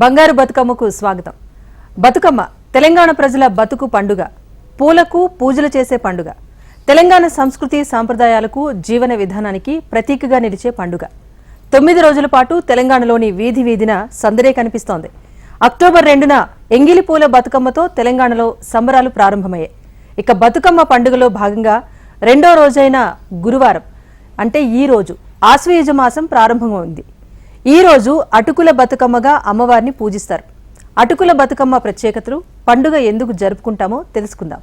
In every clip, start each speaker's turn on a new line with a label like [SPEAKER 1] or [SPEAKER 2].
[SPEAKER 1] బంగారు బతుకమ్మకు స్వాగతం. బతుకమ్మ తెలంగాణ ప్రజల బతుకు పండుగ పూలకు పూజలు చేసే పండుగ తెలంగాణ సంస్కృతి సాంప్రదాయాలకు జీవన విధానానికి ప్రతీకగా నిలిచే పండుగ. తొమ్మిది రోజుల పాటు తెలంగాణలోని వీధి వీధిన సందడే కనిపిస్తోంది. అక్టోబర్ రెండున ఎంగిలి పూల బతుకమ్మతో తెలంగాణలో సంబరాలు ప్రారంభమయ్యాయి. ఇక బతుకమ్మ పండుగలో భాగంగా రెండో రోజైన గురువారం అంటే ఈ రోజు ఆశ్వయుజ మాసం ప్రారంభమైంది. ఈ రోజు అటుకుల బతుకమ్మగా అమ్మవారిని పూజిస్తారు. అటుకుల బతుకమ్మ ప్రత్యేకతలు పండుగ ఎందుకు జరుపుకుంటామో తెలుసుకుందాం.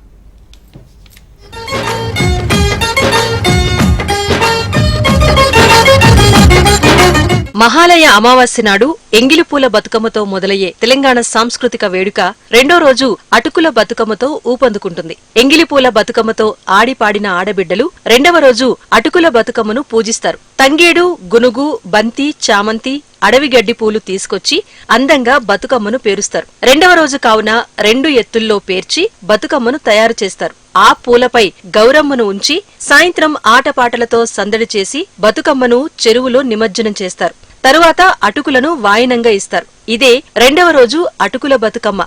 [SPEAKER 2] మహాలయ అమావాస్య నాడు ఎంగిలిపూల బతుకమ్మతో మొదలయ్యే తెలంగాణ సాంస్కృతిక వేడుక రెండో రోజు అటుకుల బతుకమ్మతో ఊపందుకుంటుంది. ఎంగిలిపూల బతుకమ్మతో ఆడిపాడిన ఆడబిడ్డలు రెండవ రోజు అటుకుల బతుకమ్మను పూజిస్తారు. తంగేడు గునుగు బంతి చామంతి అడవి గడ్డి పూలు తీసుకొచ్చి అందంగా బతుకమ్మను పేరుస్తారు. రెండవ రోజు కావున రెండు ఎత్తుల్లో పేర్చి బతుకమ్మను తయారు చేస్తారు. ఆ పూలపై గౌరమ్మను ఉంచి సాయంత్రం ఆటపాటలతో సందడి చేసి బతుకమ్మను చెరువులో నిమజ్జనం చేస్తారు. తరువాత అటుకులను వాయినంగా ఇస్తారు. ఇదే రెండవ రోజు అటుకుల బతుకమ్మ.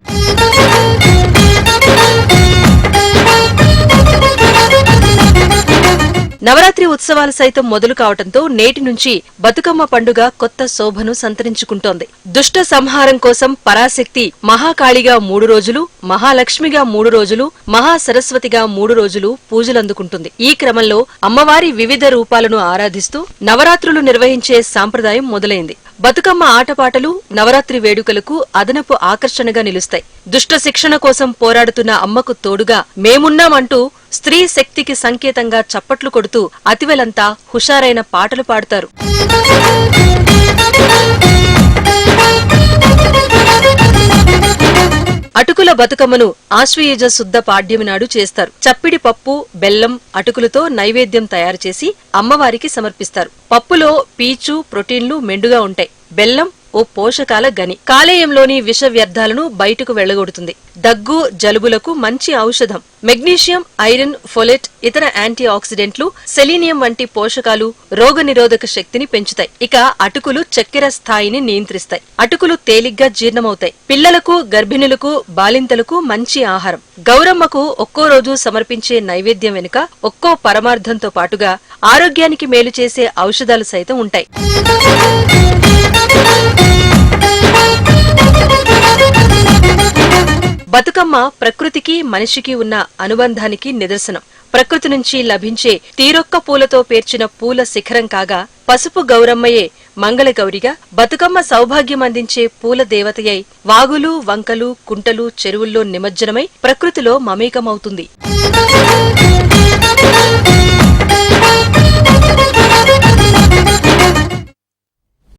[SPEAKER 2] నవరాత్రి ఉత్సవాలు సైతం మొదలు కావటంతో నేటి నుంచి బతుకమ్మ పండుగ కొత్త శోభను సంతరించుకుంటోంది. దుష్ట సంహారం కోసం పరాశక్తి మహాకాళిగా మూడు రోజులు మహాలక్ష్మిగా మూడు రోజులు మహాసరస్వతిగా మూడు రోజులు పూజలందుకుంటుంది. ఈ క్రమంలో అమ్మవారి వివిధ రూపాలను ఆరాధిస్తూ నవరాత్రులు నిర్వహించే సాంప్రదాయం మొదలైంది. బతుకమ్మ ఆటపాటలు నవరాత్రి వేడుకలకు అదనపు ఆకర్షణగా నిలుస్తాయి. దుష్ట శిక్షణ కోసం పోరాడుతున్న అమ్మకు తోడుగా మేమున్నామంటూ స్త్రీ శక్తికి సంకేతంగా చప్పట్లు కొడుతూ అతివెలంతా హుషారైన పాటలు పాడుతారు. అటుకుల బతుకమ్మను ఆశ్వయుజ శుద్ధ పాడ్యమి నాడు చేస్తారు. చప్పిడి పప్పు బెల్లం అటుకులతో నైవేద్యం తయారు చేసి అమ్మవారికి సమర్పిస్తారు. పప్పులో పీచు ప్రోటీన్లు మెండుగా ఉంటాయి. బెల్లం ఓ పోషకాల గని. కాలేయంలోని విష వ్యర్థాలను బయటకు వెళ్ళగొడుతుంది. దగ్గు జలుబులకు మంచి ఔషధం. మెగ్నీషియం ఐరన్ ఫోలెట్ ఇతర యాంటీ ఆక్సిడెంట్లు సెలీనియం వంటి పోషకాలు రోగనిరోధక శక్తిని పెంచుతాయి. ఇక అటుకులు చక్కెర స్థాయిని నియంత్రిస్తాయి. అటుకులు తేలిగ్గా జీర్ణమవుతాయి. పిల్లలకు గర్భిణులకు బాలింతలకు మంచి ఆహారం. గౌరమ్మకు ఒక్కో రోజు సమర్పించే నైవేద్యం వెనుక ఒక్కో పరమార్థంతో పాటుగా ఆరోగ్యానికి మేలు చేసే ఔషధాలు సైతం ఉంటాయి. బతుకమ్మ ప్రకృతికి మనిషికి ఉన్న అనుబంధానికి నిదర్శనం. ప్రకృతి నుంచి లభించే తీరొక్క పూలతో పేర్చిన పూల శిఖరం కాగా పసుపు గౌరమ్మయే మంగళగౌరిగా బతుకమ్మ సౌభాగ్యం అందించే పూల దేవతయై వాగులు వంకలు కుంటలు చెరువుల్లో నిమజ్జనమై ప్రకృతిలో మమేకమవుతుంది.